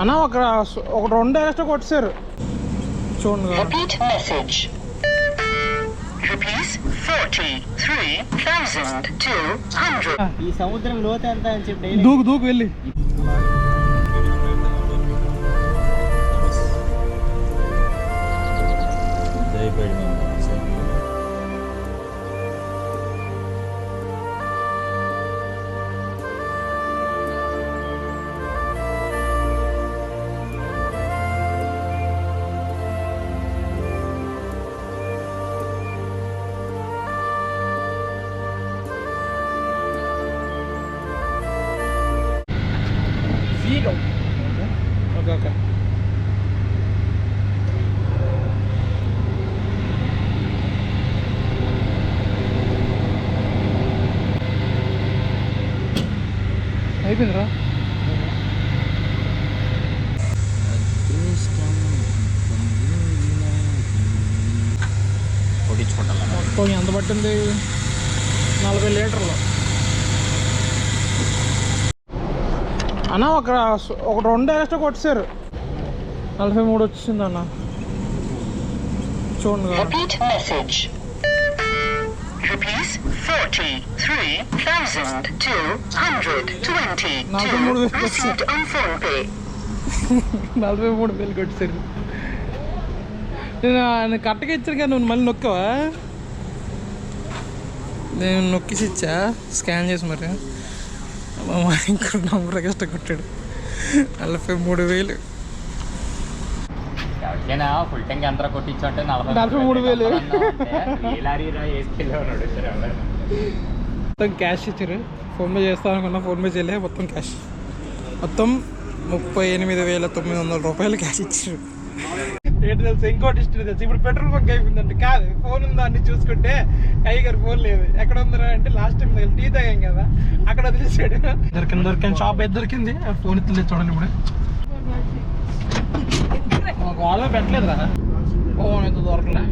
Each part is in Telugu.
అన్న ఒక ఒక రెండు ఎక్స్ట్రా కొట్టేశారు చూడండి. Rupees 43,200. ఈ సముద్రం లోతు ఎంత అని చెప్పి దూకు దూకు వెళ్ళి పట్టింది నలభై లీటర్లు అన్న ఒక ఒక రెండు ఎక్స్ట్రా కొట్టేశారు నలభై మూడు వచ్చింది అన్న చూడండి. Rupees 43,220. Nalbhai మూడు వేలు Received on phone pay. నలభై మూడు వేలు కొట్టేశారు నేను కరెక్ట్గా ఇచ్చాను కానీ నువ్వు మళ్ళీ నొక్కవా నేను నొక్కిసి ఇచ్చా స్కాన్ చేసి మరి మా మా ఇంకో నంబర్ ఎక్స్ట్రా కొట్టాడు నలభై మూడు వేలు ఎవరికైనా ఫుల్ ట్యాంక్ ఎంత కొట్టించు అంటే నలభై నలభై మూడు వేలు. ఏ లారీ రా వేసుకెళ్ళి ఉన్నాడు సరే ఎవరైనా మొత్తం క్యాష్ ఇచ్చారు ఫోన్పే చేస్తాను అనుకున్నా ఫోన్పే చేయలే మొత్తం క్యాష్ మొత్తం ముప్పై ఎనిమిది వేల తొమ్మిది వందల రూపాయలు క్యాష్ ఇచ్చారు ఏంటి తెలుసు? ఇంకోటి ఇష్టం తెలుసు. ఇప్పుడు పెట్రోల్ బంక్ అయిపోయిందంటే కాదు ఫోన్ ఉందా అన్ని చూసుకుంటే టైగర్ ఫోన్ లేదు. ఎక్కడ ఉందరా అంటే లాస్ట్ టైం టీ తాగాం కదా. అక్కడ వదిలేసాడు. దొరికింది దొరికింది షాప్ అయితే దొరికింది? ఫోన్ ఇస్తుంది చూడండి ఇప్పుడు. గోడ పెట్టలేదురా. ఫోన్ అయితే దొరకలే.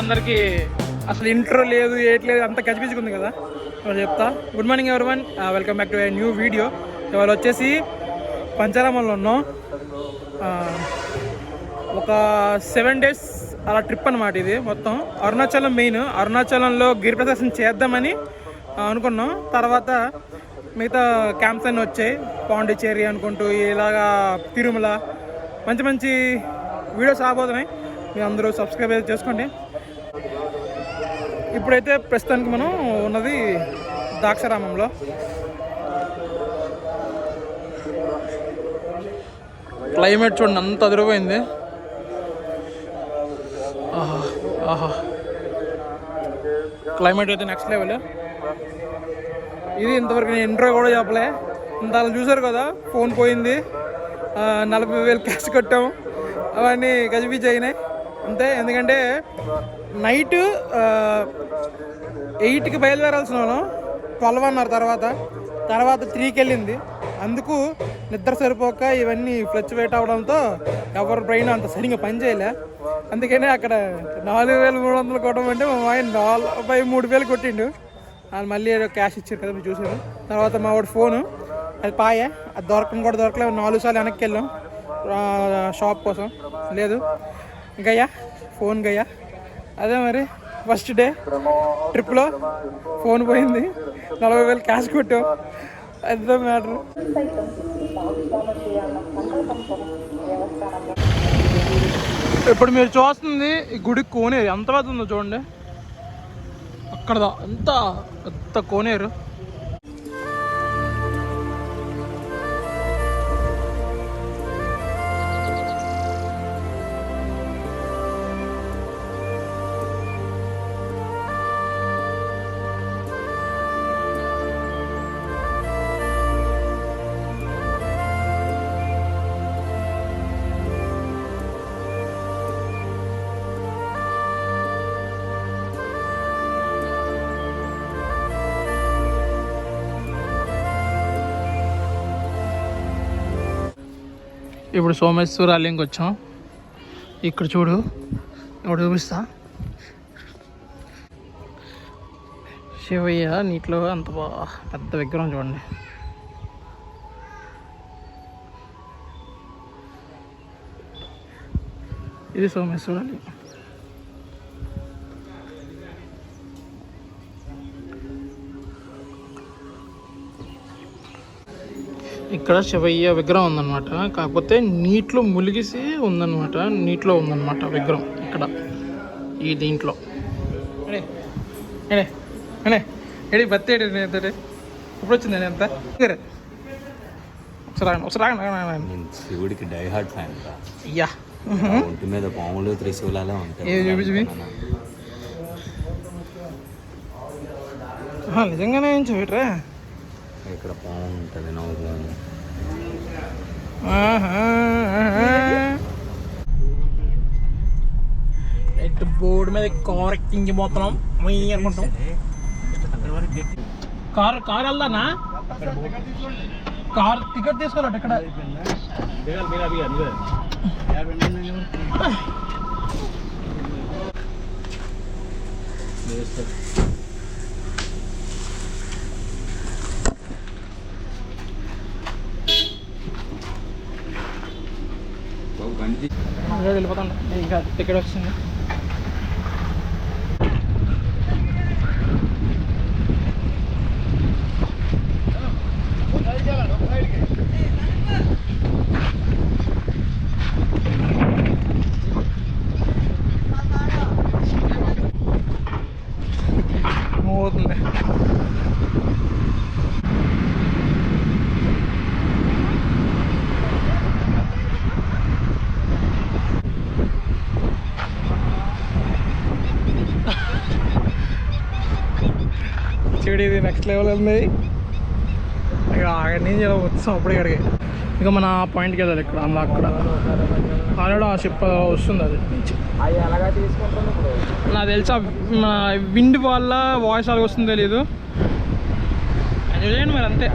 అందరికి అసలు ఇంట్రో లేదు ఏట్లేదు అంత గజిబిజిగా కదా. ఇప్పుడు చెప్తా. Good morning everyone welcome back to new video ఇవాళ వచ్చేసి పంచారామంలో ఉన్నాం. ఒక సెవెన్ డేస్ అలా ట్రిప్ అనమాట ఇది మొత్తం. అరుణాచలం మెయిన్ అరుణాచలంలో గిరి ప్రదర్శన చేద్దామని అనుకున్నాం. తర్వాత మిగతా క్యాంప్స్ అన్నీ వచ్చాయి. పాండిచేరి అనుకుంటూ ఇలాగా తిరుమల మంచి మంచి వీడియోస్ రాబోతున్నాయి. మీరు అందరూ సబ్స్క్రైబ్ చేసుకోండి. ఇప్పుడైతే ప్రస్తుతానికి మనం ఉన్నది ద్రాక్షారామంలో. క్లైమేట్ చూడండి అంత అదిరిపోయింది. ఆహా ఆహా. క్లైమేట్ అయితే నెక్స్ట్ లెవెల్. ఇది ఇంతవరకు నేను ఇంట్రో కూడా చెప్పలే. ఇంత అలా చూసారు కదా ఫోన్ పోయింది. నలభై వేలు క్యాష్ కట్టాము అవన్నీ గజిబిజి అయినాయి. అంతే ఎందుకంటే నైట్ ఎయిట్కి బయలుదేరాల్సిన వాళ్ళం ట్వెల్వ్ అన్నారు తర్వాత. తర్వాత త్రీకి వెళ్ళింది అందుకు నిద్ర సరిపోక ఇవన్నీ ఫ్లక్చువేట్ అవడంతో ఎవరి బ్రెయిన్ అంత సరిగ్గా పనిచేయలే. అందుకనే అక్కడ నాలుగు వేల మూడు వందలు కొట్టమంటే మా ఆయన నలభై మూడు వేలు కొట్టిండు. వాళ్ళు మళ్ళీ ఏదో క్యాష్ ఇచ్చారు కదా మీరు చూసారు తర్వాత మా వాడు ఫోను. అది పాయే. అది దొరకడం కూడా దొరకలేదు. నాలుగు సార్లు వెనక్కి వెళ్ళాం. షాప్ కోసం. లేదు. గయ్యా ఫోన్ గయ్యా అదే మరి ఫస్ట్ డే ట్రిప్లో ఫోన్ పోయింది. నలభై వేలు క్యాష్ కొట్టాం. అదే మ్యాటర్ ఇప్పుడు మీరు చూస్తుంది ఈ గుడి కోనేరు. ఎంత పెద్ద ఉందో చూడండి. అక్కడ ఎంత పెద్ద కోనేరు. ఇప్పుడు సోమేశ్వర ఆలయంకి వచ్చాం. ఇక్కడ చూడు ఇక్కడ చూపిస్తా. శివయ్య నీటిలో అంత బాగా పెద్ద విగ్రహం చూడండి. ఇది సోమేశ్వర ఆలయం. ఇక్కడ శివయ్య విగ్రహం ఉందన్నమాట. కాకపోతే నీటిలో ములిగిసి ఉందన్నమాట. నీటిలో ఉందన్నమాట విగ్రహం ఇక్కడ ఈ దీంట్లో. ఎడి బత్తి వచ్చింది నేను ఎంత ఒకసారి ఒకసారి శివుడికి డై హార్ట్ ఫ్యాన్ ఒంటి మీద పాములు త్రిశూలాలే ఉంటాయి? ఆహా, నిజంగానే చూడరా ఇక్కడ పాము ఉంటుంది నవ్వు బోర్డు మీద కార్ ఎక్కించి పోతున్నాం మొయ్యి అనుకుంటాం. కార్ కార్ వెళ్దానా? కార్ టికెట్ తీసుకోవాలంట ఇక్కడ. వెళ్ళిపోతాం ఇంకా టికెట్ వచ్చింది. చూడు ఇది నెక్స్ట్ లెవెల్ ఉంది. ఇక అక్కడి నుంచి వచ్చాం అప్పుడే ఇక్కడికి. ఇక మన పాయింట్కి వెళ్ళాలి ఇక్కడ అందులో అక్కడ. ఆల్రెడీ ఆ షిప్ వస్తుంది అది. నాకు తెలుసా మన విండ్ వల్ల వాయిస్ అలా వస్తుందో తెలీదు. చూడండి మరి అంతే.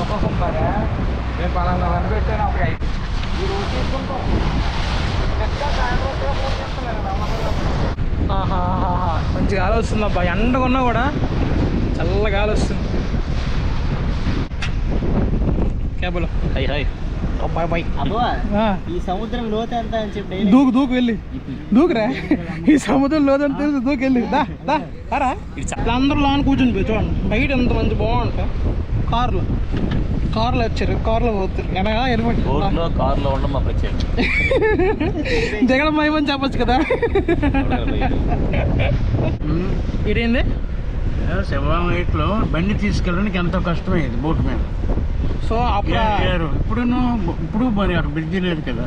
ఆహాహాహా. మంచి గాలి వస్తుంది అబ్బా. ఎండ కొన్నా కూడా చల్ల గాలి వస్తుంది cable. Hi hi. Bye bye ఈ సముద్రం లోతు ఎంత అని చెప్పి దూకు దూకు వెళ్ళి. దూకురా. ఈ సముద్రం లోదని తెలుసు? దూకు వెళ్ళి. దా దా రా అందరూ లోన్ కూర్చుని చూడండి. బయట ఎంత మంచి బాగుంటా కార్లో. కార్లో వచ్చారు కార్లో పోతారు వెనక వెళ్ళిపోయి బోట్లో కార్లో ఉండడం మా ప్రత్యేకం జగన్ మహిమని చెప్పొచ్చు కదా. ఇదేంది? శివాలయంలో బండి తీసుకెళ్ళడానికి ఎంతో కష్టమయ్యేది బోట్ మీద. సో అప్పుడు. ఇప్పుడు ఇప్పుడు మరి అక్కడ బ్రిడ్జి లేదు కదా.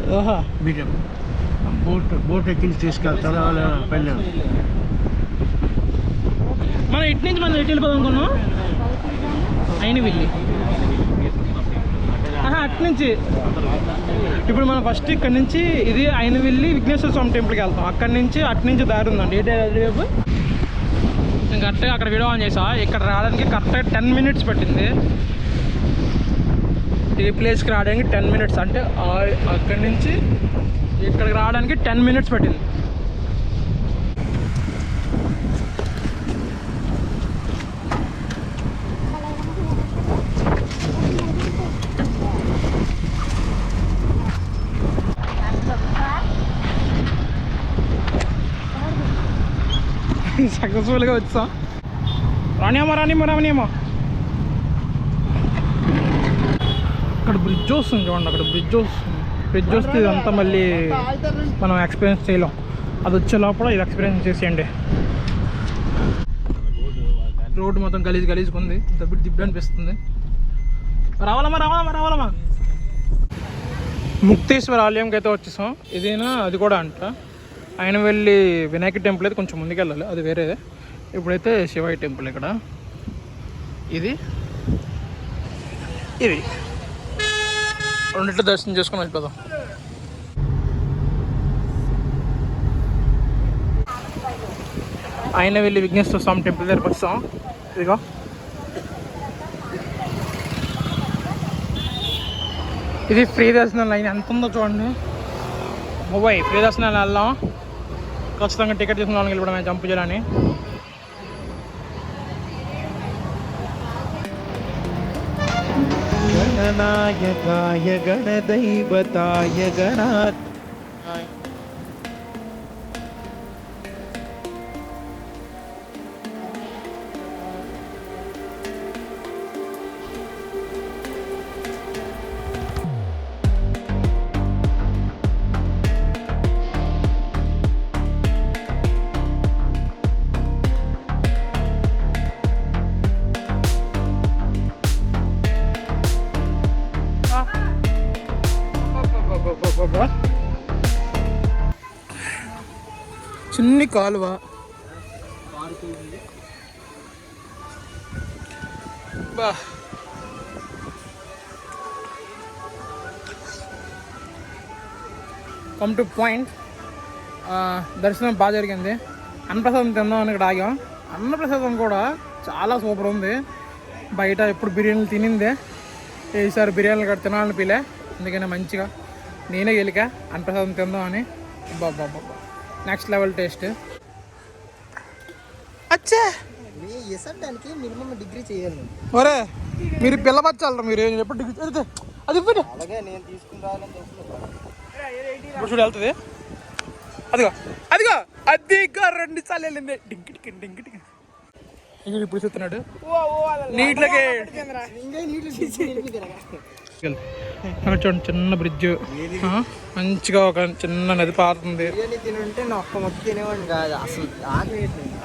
బోట్ బోట్ ఎక్కించి తీసుకెళ్తారు పెళ్ళి మనం ఇటు నుంచి మనం ఎటు వెళ్ళిపోదాం అనుకున్నాం? అయిన వెళ్ళి. అట్నుంచి అటు నుంచి. ఇప్పుడు మనం ఫస్ట్ ఇక్కడ నుంచి ఇది ఆయన వెళ్ళి విఘ్నేశ్వర స్వామి టెంపుల్కి వెళ్తాం. అక్కడ నుంచి అటు నుంచి దారి ఉందండి. ఏ వైపు నేను కరెక్ట్గా అక్కడ వీడియో ఆన్ చేసా. ఇక్కడ రావడానికి కరెక్ట్గా టెన్ మినిట్స్ పట్టింది. ఈ ప్లేస్కి రావడానికి టెన్ మినిట్స్ అంటే అక్కడి నుంచి ఇక్కడికి రావడానికి టెన్ మినిట్స్ పట్టింది. సక్సెస్ఫుల్గా వచ్చాం. రానియమ్మా రానియమ్మా రానియమ్మా అక్కడ బ్రిడ్జ్ వస్తుంది చూడండి అక్కడ బ్రిడ్జ్ వస్తుంది. బ్రిడ్జ్ వస్తే ఇదంతా మళ్ళీ మనం ఎక్స్పీరియన్స్ చేయలేం. అది వచ్చే లోపల ఇది ఎక్స్పీరియన్స్ చేసేయండి. రోడ్డు మొత్తం గలీజ్ గలీజ్గా ఉంది దబ్బిడి దిబ్బి అనిపిస్తుంది. రావాలమ్మా రావాలమ్మా రావాలమ్మా. ముక్తేశ్వర ఆలయంకి అయితే వచ్చేసాం. ఇదేనా? అది కూడా అంట. ఆయన వెళ్ళి వినాయక టెంపుల్ అయితే కొంచెం ముందుకెళ్ళాలి. అది వేరేదే. ఇప్పుడైతే శివాయి టెంపుల్ ఇక్కడ. ఇది. ఇది రెండింటి దర్శనం చేసుకుని వెళ్ళిపోదాం. ఆయన వెళ్ళి విఘ్నేశ్వర స్వామి టెంపుల్ దగ్గర వస్తాం. ఇదిగో. ఇది ఫ్రీ దర్శనం లైన్. ఎంత ఉందో చూడండి. బాబాయ్ ఫ్రీ దర్శనాలు వెళ్దాం ఖచ్చితంగా టికెట్ తీసుకున్న వాళ్ళకి వెళ్ళిపోవడమే జంప్ చేయాలని గణనాయకాయ గణదైవతాయ గణా కాలువ. బా. కమ్ టు పాయింట్ దర్శనం బాగా జరిగింది. అన్నప్రసాదం తిందామని ఇక్కడ ఆగాం. అన్నప్రసాదం కూడా చాలా సూపర్ ఉంది. బయట ఎప్పుడు బిర్యానీలు తినిందే. ఈసారి బిర్యానీలు కూడా తినాలని పిలే అందుకనే మంచిగా నేనే గెలికా అన్నప్రసాదం తిందామని బాబా బాబా నెక్స్ట్ లెవెల్ టేస్ట్ అచ్చే! మీ ఎసడానికి మినిమం డిగ్రీ చేయాలి. ఒరే మీరు పిల్ల బచ్చాలరా మీరు? ఎప్పుడు డిగ్రీ చదివితే అది ఇవ్వండి. అలాగే నేను తీసుకుని రావాలని చూస్తున్నాను ఇప్పుడు చూడు వెళ్తుంది. అదిగో అదిగో అదిగో రెండు సార్లు వెళ్ళింది. డింకి టికి డింకి టికి ఇక్కడ ఇప్పుడు చూస్తున్నాడు. నీటిలోకి అక్కడ చూడండి చిన్న బ్రిడ్జ్ మంచిగా ఒక చిన్న నది పారుతుంది.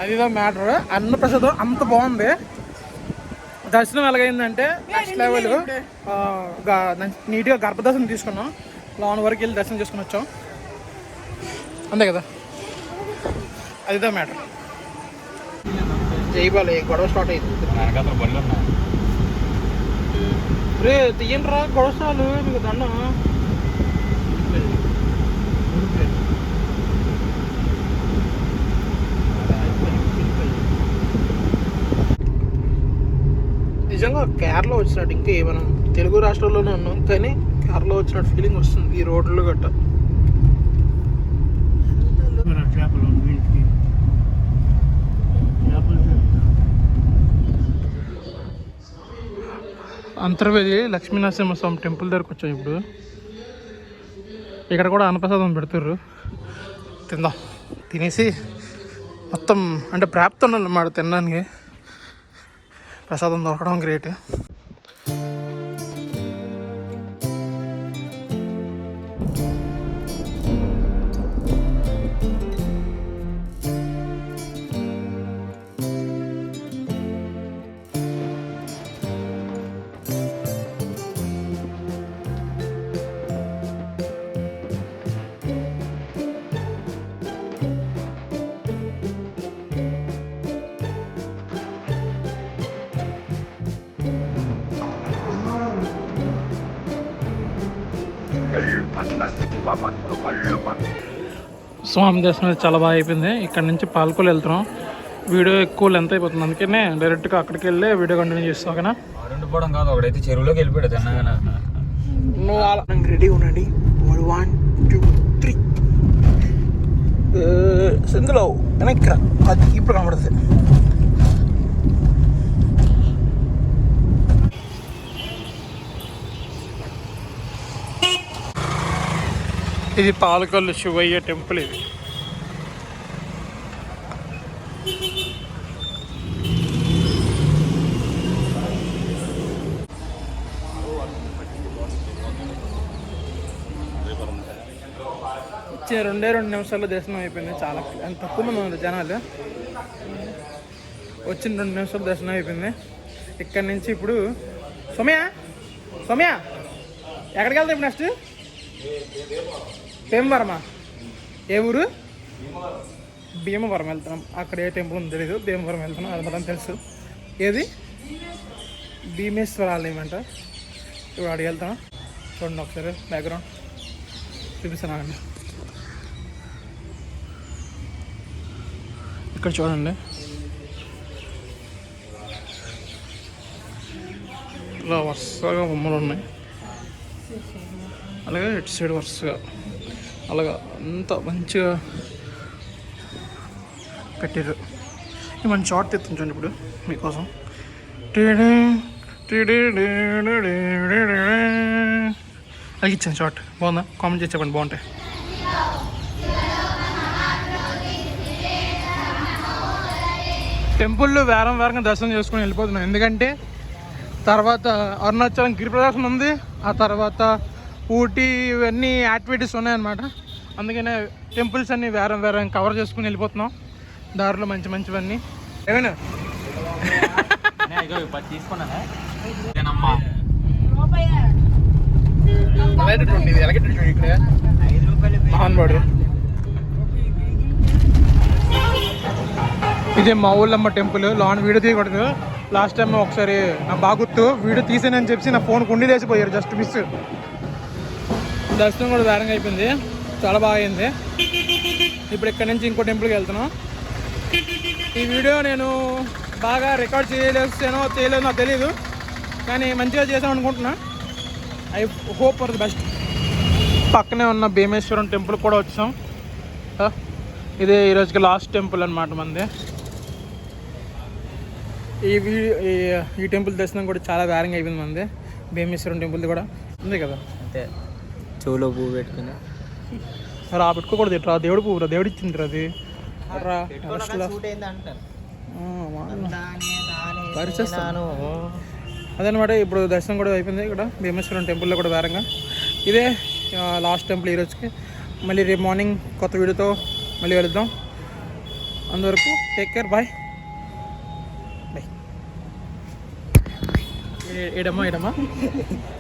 అదిదో మ్యాటర్ అన్నప్రసాదం అంత బాగుంది. దర్శనం ఎలాగైందంటే నెక్స్ట్ లెవెల్ నీట్గా గర్భదర్శనం తీసుకున్నాం. లోన్ వరకు వెళ్ళి దర్శనం చేసుకుని వచ్చాం. అంతే కదా? అదిదో మ్యాటర్ జైబాలి గొడవ స్టార్ట్ అయింది. రే తీయండిరా కొడసాలు మీకు దండం. నిజంగా కేరళ వచ్చినట్టు ఇంకా ఏమైనా తెలుగు రాష్ట్రాల్లోనే ఉన్నాం కానీ కేరళ వచ్చినట్టు ఫీలింగ్ వస్తుంది ఈ రోడ్లు గట్ట. అంతర్వేది లక్ష్మీనరసింహ స్వామి టెంపుల్ దగ్గరకు వచ్చాం ఇప్పుడు. ఇక్కడ కూడా అన్నప్రసాదం పెడుతుర్రు. తిందాం. తినేసి మొత్తం అంటే ప్రాప్తం అన్నమాట తినడానికి. ప్రసాదం దొరకడం గ్రేట్. స్వామి దర్శనం అయితే చాలా బాగా అయిపోయింది. ఇక్కడ నుంచి పాల్కొలు వెళ్తున్నాం. వీడియో ఎక్కువ లెంత్ అయిపోతుంది. అందుకనే డైరెక్ట్గా అక్కడికి వెళ్ళి వీడియో కంటిన్యూ చేస్తాం ఓకేనా ఉండిపోవడం కాదు ఒకడైతే చెరువులోకి వెళ్ళిపోయాడు తిన్నగానే నువ్వు అలా రెడీ ఉండండి. వన్ టూ త్రీ సిందులో వెనక్కి. అది ఇప్పుడు కనబడుతుంది. ఇది పాలకొల్లు శివయ్య టెంపుల్ ఇది. వచ్చే రెండే రెండు నిమిషాల్లో దర్శనం అయిపోయింది. చాలా ఎంత తక్కువ మంది ఉన్నారు జనాలు. వచ్చిన రెండు నిమిషాలు దర్శనం అయిపోయింది. ఇక్కడ నుంచి ఇప్పుడు సోమయా సోమయా ఎక్కడికి వెళ్తాం ఇప్పుడు నెక్స్ట్ భీమవరమా? ఏ ఊరు? భీమవరం వెళ్తున్నాం. అక్కడ ఏ టెంపుల్ ఉందో తెలియదు భీమవరం వెళ్తున్నాం. అది మాత్రం తెలుసు. ఏది? భీమేశ్వర ఆలయం అంట. ఇప్పుడు అడిగి వెళ్తాం. చూడండి ఒకసారి బ్యాక్గ్రౌండ్ చూపిస్తాను ఇక్కడ చూడండి. ఇలా వరుసగా బొమ్మలు ఉన్నాయి. అలాగే ఇటు సైడ్ వరుసగా. అలాగా అంత మంచిగా పెట్టారు ఇది షార్ట్ తెప్పించండి ఇప్పుడు మీకోసం. టీడీ, అలాగే ఇచ్చాను షార్ట్ బాగుందా? కామెంట్ చేసి చెప్పండి బాగుంటాయి. టెంపుల్లో వేరం వేరంగా దర్శనం చేసుకుని వెళ్ళిపోతున్నాం. ఎందుకంటే తర్వాత అరుణాచలం గిరి ప్రదర్శన ఉంది ఆ తర్వాత ఊటీ ఇవన్నీ యాక్టివిటీస్ ఉన్నాయన్నమాట. అందుకనే టెంపుల్స్ అన్ని వేరం వేరం కవర్ చేసుకుని వెళ్ళిపోతున్నాం. దారిలో మంచి మంచివన్నీ. ఏమైనా? ఇదే మా ఊళ్ళమ్మ టెంపుల్ లాన్ వీడియో తీయకూడదు. లాస్ట్ టైం ఒకసారి నా బాగా గుర్తు వీడియో తీసానని చెప్పి నా ఫోన్ కుండి లేచిపోయారు జస్ట్ మిస్. దర్శనం కూడా వేరంగా అయిపోయింది. చాలా బాగా అయింది. ఇప్పుడు ఇక్కడ నుంచి ఇంకో టెంపుల్కి వెళ్తున్నాం. ఈ వీడియో నేను బాగా రికార్డ్ చేయలేసానో చేయలేదో నాకు తెలియదు కానీ మంచిగా చేసాం అనుకుంటున్నా. I hope for the best పక్కనే ఉన్న భీమేశ్వరం టెంపుల్ కూడా వచ్చాం. ఆ, ఇదే ఈరోజుకి లాస్ట్ టెంపుల్ అనమాట మంది. ఈ ఈ- ఈ టెంపుల్ దర్శనం కూడా చాలా వేరంగా అయిపోయింది మంది. భీమేశ్వరం టెంపుల్ది కూడా. ఉంది కదా? అంతే. చెవులో పువ్వు పెట్టుకుని. రా పెట్టుకోకూడదు ఇట్రా దేవుడు పువ్వు రా దేవుడు ఇచ్చింది అది. రా పరిచేస్తాను. అదనమాట ఇప్పుడు దర్శనం కూడా అయిపోయింది ఇక్కడ భీమేశ్వరం టెంపుల్లో కూడా వేరంగా. ఇదే లాస్ట్ టెంపుల్ ఈ రోజుకి. మళ్ళీ రేపు మార్నింగ్ కొత్త వీడియోతో మళ్ళీ వెళుద్దాం అంతవరకు టేక్ కేర్ బాయ్ బాయ్ ఏడమ్మా ఏడమ్మా?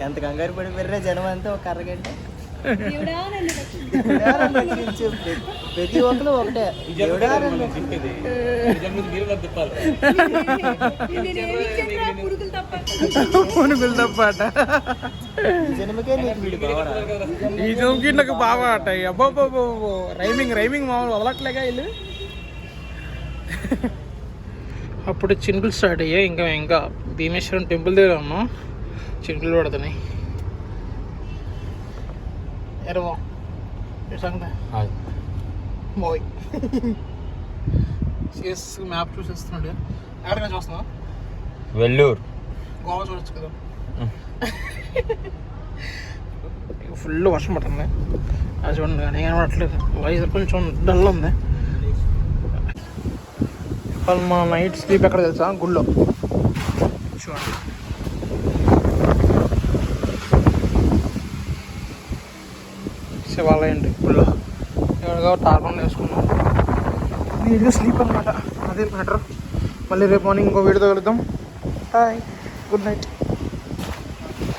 ఎంత కంగారు పడి జనం అంతా ఒక అరగంట. ప్రతి ఒక్కరు ఒకటే పునుగులు తప్పట ఈ జంకి నాకు బాగా అట అబ్బాబో రైమింగ్ రైమింగ్ మామూలు వదలట్లేగా వీళ్ళు. అప్పుడు చినుకులు స్టార్ట్ అయ్యాయి. ఇంకా ఇంకా భీమేశ్వరం టెంపుల్ దగ్గర ఉన్నాం. చినుకులు పడుతున్నాయి. ఎరవా సంగతి మోయ్ సిఎస్ మ్యాప్ చూసేస్తున్నాడు ఎక్కడికి చూస్తున్నావు వెల్లూరు గోవా చూడొచ్చు కదా ఫుల్ వర్షం పడుతుంది అది చూడండి కానీ ఏం పడట్లేదు వాయిస్ కొంచెం డల్ ఉంది వాళ్ళు మా నైట్ స్లీప్ ఎక్కడ తెలుసా గుళ్ళో చూడండి శివాలయం గుళ్ళో ఎవరిగా టార్పన్ వేసుకున్నాం నీట్గా స్లీప్ అనమాట అదే మ్యాటర్ మళ్ళీ రేపు మార్నింగ్ ఇంకో వీడియోతో కలుద్దాం. Bye good night